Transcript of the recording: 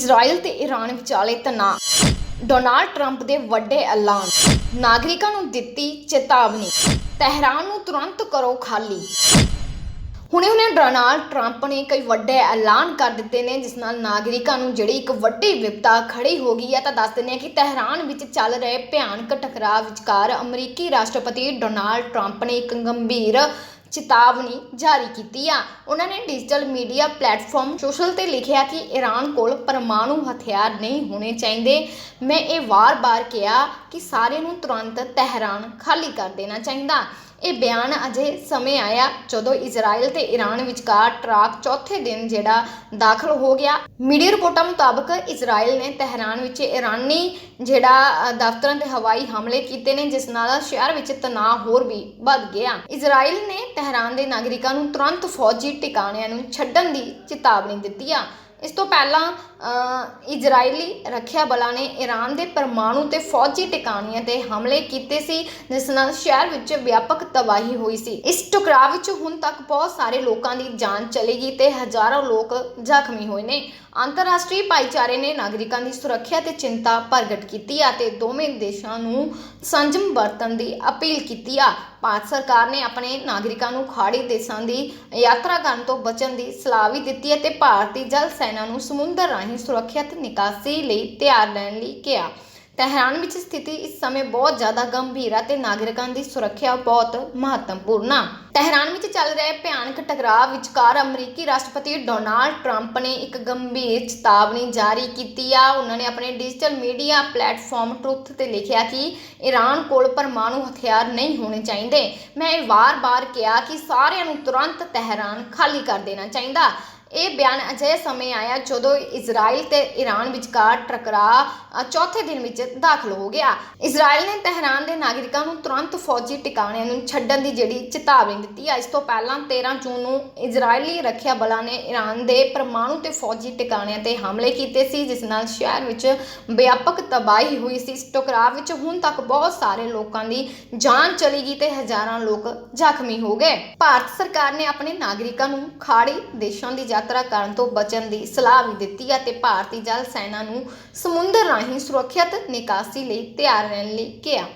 Israel ਤੇ Iran ਵਿਚਾਲੇ ਤਣਾਅ। ਡੋਨਾਲਡ ਟਰੰਪ ਦੇ ਵੱਡੇ ਐਲਾਨ। ਨਾਗਰਿਕਾਂ ਨੂੰ ਦਿੱਤੀ ਚੇਤਾਵਨੀ। ਤਹਿਰਾਨ ਨੂੰ ਤੁਰੰਤ ਕਰੋ ਖਾਲੀ। ਹੁਣੇ ਹੁਣੇ ਡੋਨਾਲਡ ਟਰੰਪ ਨੇ ਕਈ ਵੱਡੇ ਐਲਾਨ ਕਰ ਦਿੱਤੇ ਨੇ, ਜਿਸ ਨਾਲ ਨਾਗਰਿਕਾਂ ਨੂੰ ਜਿਹੜੀ ਇੱਕ ਵੱਡੀ ਵਿਪਤਾ ਖੜੀ ਹੋ ਗਈ ਹੈ, ਤਾਂ ਦੱਸ ਦਿੰਦੇ ਹਾਂ ਕਿ ਤਹਿਰਾਨ ਵਿੱਚ ਚੱਲ ਰਹੇ ਭਿਆਨਕ ਟਕਰਾਅ ਵਿਚਕਾਰ ਅਮਰੀਕੀ ਰਾਸ਼ਟਰਪਤੀ ਡੋਨਾਲਡ ਟਰੰਪ ਨੇ ਇੱਕ ਗੰਭੀਰ ਚੇਤਾਵਨੀ ਜਾਰੀ ਕੀਤੀ ਆ। ਉਹਨਾਂ ਨੇ ਡਿਜੀਟਲ ਮੀਡੀਆ ਪਲੇਟਫਾਰਮ ਸੋਸ਼ਲ ਤੇ ਲਿਖਿਆ ਕਿ ਈਰਾਨ ਕੋਲ ਪਰਮਾਣੂ ਹਥਿਆਰ ਨਹੀਂ ਹੋਣੇ ਚਾਹੀਦੇ। ਮੈਂ ਇਹ ਵਾਰ-ਵਾਰ ਕਿਹਾ ਕਿ ਸਾਰੇ ਨੂੰ ਤੁਰੰਤ ਤਹਿਰਾਨ ਖਾਲੀ ਕਰ ਦੇਣਾ ਚਾਹੀਦਾ। ਇਹ ਬਿਆਨ ਅਜੇ ਸਮੇਂ ਆਇਆ ਜਦੋਂ ਇਜ਼ਰਾਈਲ ਤੇ ਈਰਾਨ ਵਿਚਕਾਰ ਟਰਾਕ ਚੌਥੇ ਦਿਨ ਜਿਹੜਾ ਦਾਖਲ ਹੋ ਗਿਆ। ਮੀਡੀਆ ਰਿਪੋਰਟਾਂ ਮੁਤਾਬਕ ਇਜ਼ਰਾਈਲ ਨੇ ਤਹਿਰਾਨ ਵਿੱਚ ਈਰਾਨੀ ਜਿਹੜਾ ਦਫ਼ਤਰਾਂ ਤੇ ਹਵਾਈ ਹਮਲੇ ਕੀਤੇ ਨੇ, ਜਿਸ ਨਾਲ ਸ਼ਹਿਰ ਵਿੱਚ ਤਣਾਅ ਹੋਰ ਵੀ ਵੱਧ ਗਿਆ। ਇਜ਼ਰਾਈਲ ਨੇ ਤਹਿਰਾਨ ਦੇ ਨਾਗਰਿਕਾਂ ਨੂੰ ਤੁਰੰਤ ਫੌਜੀ ਟਿਕਾਣਿਆਂ ਨੂੰ ਛੱਡਣ ਦੀ ਚੇਤਾਵਨੀ ਦਿੱਤੀ ਆ। ਇਸ ਤੋਂ ਪਹਿਲਾਂ ਅ, ਇਜ਼ਰਾਈਲੀ ਰੱਖਿਆ ਬਲਾਂ ਨੇ ਈਰਾਨ ਦੇ ਪਰਮਾਣੂ ਤੇ ਫੌਜੀ ਟਿਕਾਣਿਆਂ ਤੇ ਹਮਲੇ ਕੀਤੇ ਸੀ ਜਿਸ ਨਾਲ ਸ਼ਹਿਰ ਵਿੱਚ ਵਿਆਪਕ ਤਬਾਹੀ ਹੋਈ ਸੀ। ਇਸ ਟਕਰਾਅ ਵਿੱਚ ਹੁਣ ਤੱਕ ਬਹੁਤ ਸਾਰੇ ਲੋਕਾਂ ਦੀ ਜਾਨ ਚਲੀ ਗਈ ਤੇ ਹਜ਼ਾਰਾਂ ਲੋਕ ਜ਼ਖਮੀ ਹੋਏ ਨੇ। ਅੰਤਰਰਾਸ਼ਟਰੀ ਭਾਈਚਾਰੇ ਨੇ ਨਾਗਰਿਕਾਂ ਦੀ ਸੁਰੱਖਿਆ ਤੇ ਚਿੰਤਾ ਪ੍ਰਗਟ ਕੀਤੀ ਆ ਤੇ ਦੋਵੇਂ ਦੇਸ਼ਾਂ ਨੂੰ ਸੰਜਮ ਵਰਤਣ ਦੀ ਅਪੀਲ ਕੀਤੀ ਆ। ਭਾਰਤ ਸਰਕਾਰ ਨੇ ਆਪਣੇ ਨਾਗਰਿਕਾਂ ਨੂੰ ਖਾੜੀ ਦੇਸ਼ਾਂ ਦੀ ਯਾਤਰਾ ਕਰਨ ਤੋਂ ਬਚਣ ਦੀ ਸਲਾਹ ਵੀ ਦਿੱਤੀ ਹੈ ਤੇ ਭਾਰਤੀ ਜਲ ਸੈਨਾ ਨੂੰ ਸਮੁੰਦਰ ਰਾਹੀਂ ਸੁਰੱਖਿਅਤ ਨਿਕਾਸੀ ਲਈ ਤਿਆਰ ਰਹਿਣ ਲਈ ਕਿਹਾ। ਤਹਿਰਾਨ ਵਿੱਚ ਸਥਿਤੀ ਇਸ ਸਮੇਂ ਬਹੁਤ ਜ਼ਿਆਦਾ ਗੰਭੀਰ ਹੈ ਤੇ ਨਾਗਰਿਕਾਂ ਦੀ ਸੁਰੱਖਿਆ ਬਹੁਤ ਮਹੱਤਵਪੂਰਨ ਹੈ ਤਹਿਰਾਨ ਵਿੱਚ ਚੱਲ ਰਹੇ ਭਿਆਨਕ ਟਕਰਾਅ ਵਿਚਕਾਰ ਅਮਰੀਕੀ ਰਾਸ਼ਟਰਪਤੀ ਡੋਨਾਲਡ ਟਰੰਪ ਨੇ ਇੱਕ ਗੰਭੀਰ ਚੇਤਾਵਨੀ ਜਾਰੀ ਕੀਤੀ ਆ। ਉਹਨਾਂ ਨੇ ਆਪਣੇ ਡਿਜੀਟਲ ਮੀਡੀਆ ਪਲੇਟਫਾਰਮ ਟਰੁੱਥ ਤੇ ਲਿਖਿਆ ਕਿ ਈਰਾਨ ਕੋਲ ਪਰਮਾਣੂ ਹਥਿਆਰ ਨਹੀਂ ਹੋਣੇ ਚਾਹੀਦੇ। ਮੈਂ ਇਹ ਵਾਰ-ਵਾਰ ਕਿਹਾ ਕਿ ਸਾਰਿਆਂ ਨੂੰ ਤੁਰੰਤ ਤਹਿਰਾਨ ਖਾਲੀ ਕਰ ਦੇਣਾ ਚਾਹੀਦਾ। ਇਹ ਬਿਆਨ ਅਜਿਹੇ ਸਮੇਂ ਆਇਆ ਜਦੋਂ ਇਜ਼ਰਾਈਲ ਤੇ ਈਰਾਨ ਵਿਚਕਾਰ ਟਕਰਾਅ ਚੌਥੇ ਦਿਨ ਵਿੱਚ ਦਾਖਲ ਹੋ ਗਿਆ। ਇਜ਼ਰਾਈਲ ਨੇ ਤਹਿਰਾਨ ਦੇ ਨਾਗਰਿਕਾਂ ਨੂੰ ਤੁਰੰਤ ਫੌਜੀ ਟਿਕਾਣਿਆਂ ਨੂੰ ਛੱਡਣ ਦੀ ਜਿਹੜੀ ਚੇਤਾਵਨੀ ਦਿੱਤੀ ਹੈ ਇਸ ਤੋਂ ਪਹਿਲਾਂ 13 ਜੂਨ ਨੂੰ ਇਜ਼ਰਾਈਲੀ ਰੱਖਿਆ ਬਲਾਂ ਨੇ ਈਰਾਨ ਦੇ ਪਰਮਾਣੂ ਤੇ ਫੌਜੀ ਟਿਕਾਣਿਆਂ ਤੇ ਹਮਲੇ ਕੀਤੇ ਸੀ, ਜਿਸ ਨਾਲ ਸ਼ਹਿਰ ਵਿੱਚ ਵਿਆਪਕ ਤਬਾਹੀ ਹੋਈ ਸੀ। ਇਸ ਟਕਰਾਅ ਵਿੱਚ ਹੁਣ ਤੱਕ ਬਹੁਤ ਸਾਰੇ ਲੋਕਾਂ ਦੀ ਜਾਨ ਚਲੀ ਗਈ ਤੇ ਹਜ਼ਾਰਾਂ ਲੋਕ ਜ਼ਖਮੀ ਹੋ ਗਏ। ਭਾਰਤ ਸਰਕਾਰ ਨੇ ਆਪਣੇ ਨਾਗਰਿਕਾਂ ਨੂੰ ਖਾੜੀ ਦੇਸ਼ਾਂ ਦੀ ਯਾਤਰਾ ਕਰਨ ਤੋਂ ਬਚਣ ਦੀ ਸਲਾਹ ਵੀ ਦਿੱਤੀ ਅਤੇ ਭਾਰਤੀ ਜਲ ਸੈਨਾ ਨੂੰ ਸਮੁੰਦਰ ਰਾਹੀਂ ਸੁਰੱਖਿਅਤ ਨਿਕਾਸੀ ਲਈ ਤਿਆਰ ਰਹਿਣ ਲਈ ਕਿਹਾ।